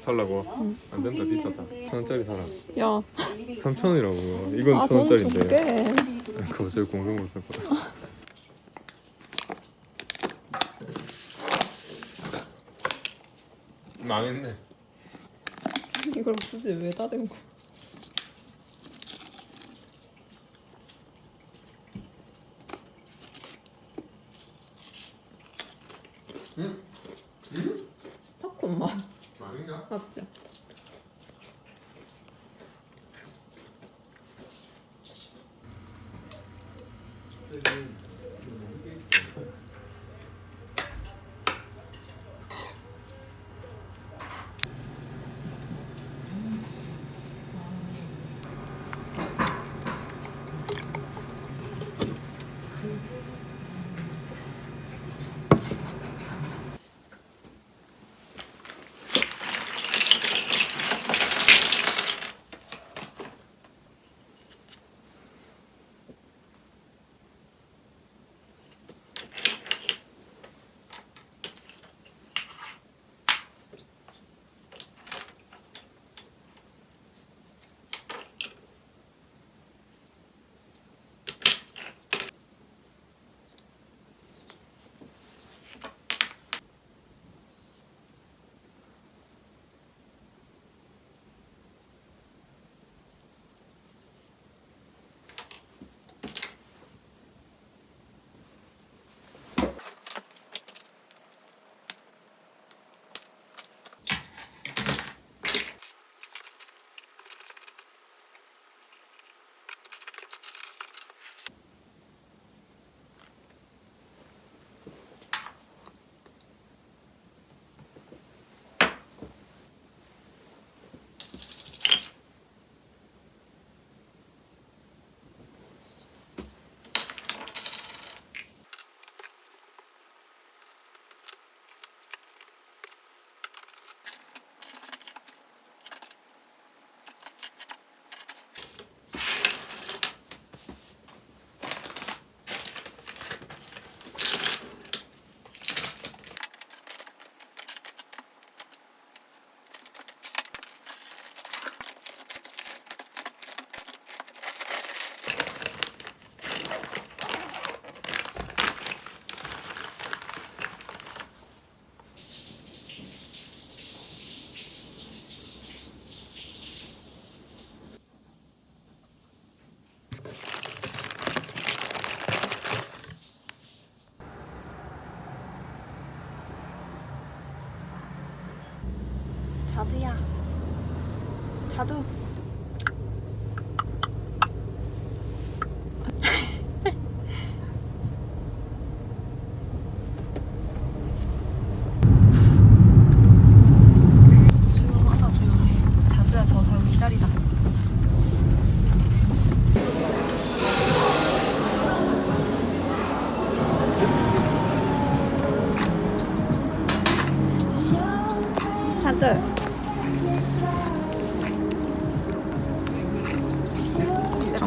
살라고? 안 된다, 비싸다. 천 원짜리 사라. 야, 3천 원이라고. 이건 아, 천돈 원짜리인데. 줄게. 그거 저희 공공으로 살 거야. 망했네. 이걸 굳이 왜 닫은 거야? 응? 망 자두야. 자두.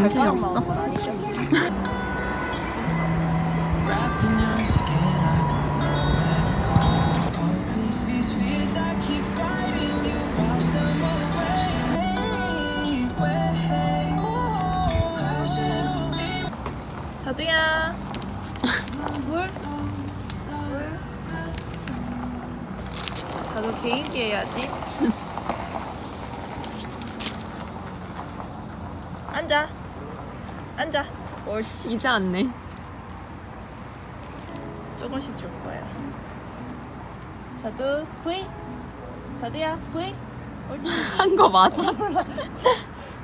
On me. 자두야. 물? 물? 자두 개인기 해야지. 앉아. 앉아. 옳지. 이제 않네. 조금씩 줄 거야. 자두 V. 자두야 V. 옳지. 한 거 맞아.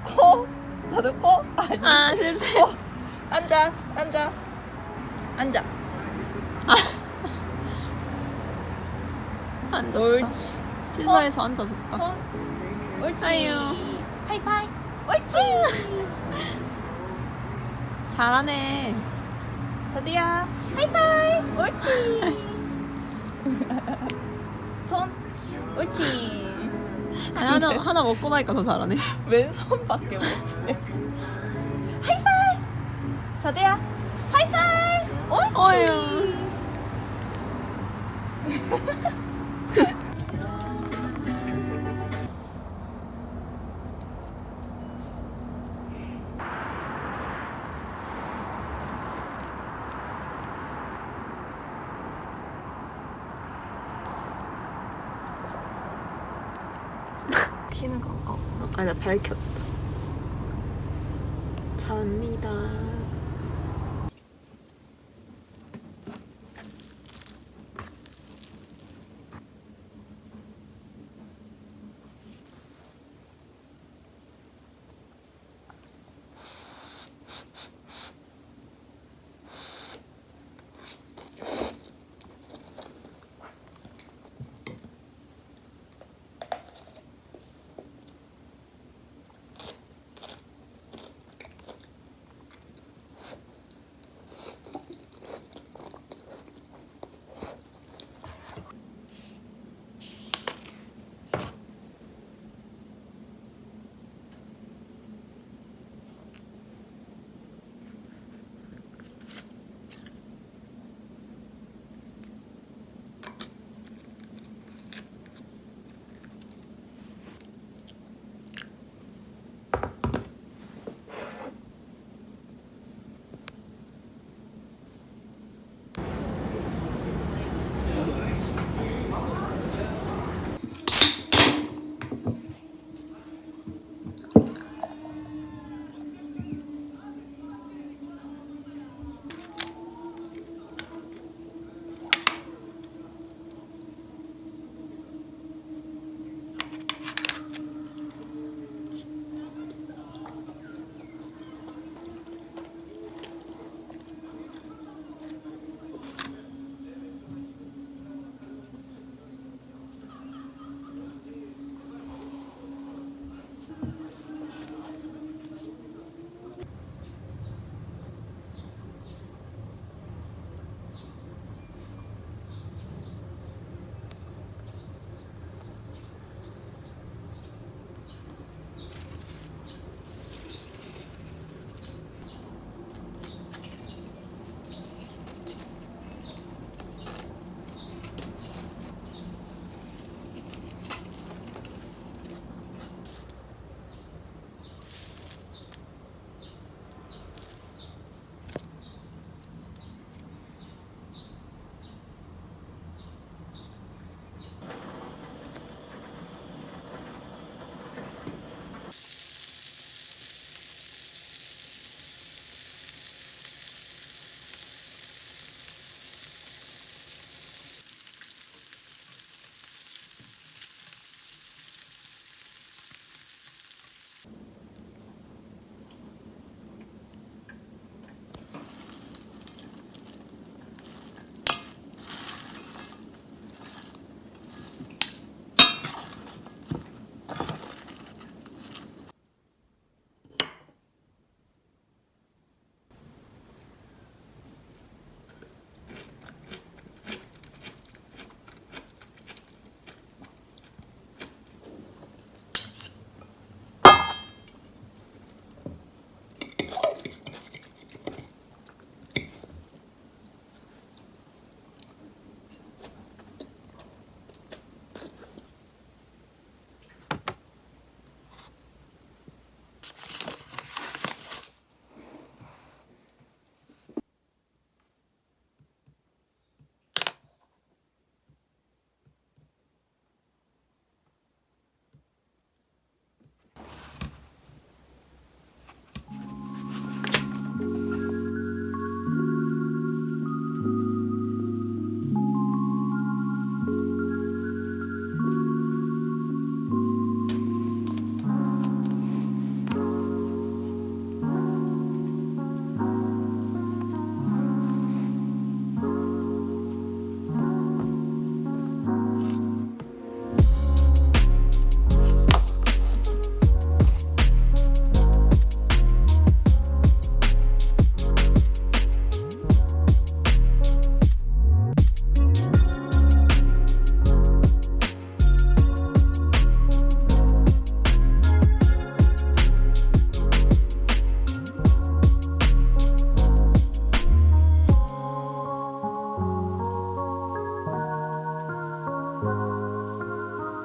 코. 자두 코. 아니. 아, 싫대. 코. 앉아. 앉아. 앉아. 앉았다. 옳지. 치마에서 앉아줬다. 손. 옳지. 아유. 하이파이. 옳지. 잘하네. 자두야. 하이파이. 옳지. 손. 옳지. 아니, 하나, 하나 먹고 나니까 더 잘하네. 왼손밖에 못해. 하이파이. 자두야. 하이파이. 옳지. 어휴. 키는 거. 어, 어 아니 나 밝혔다. 잡니다.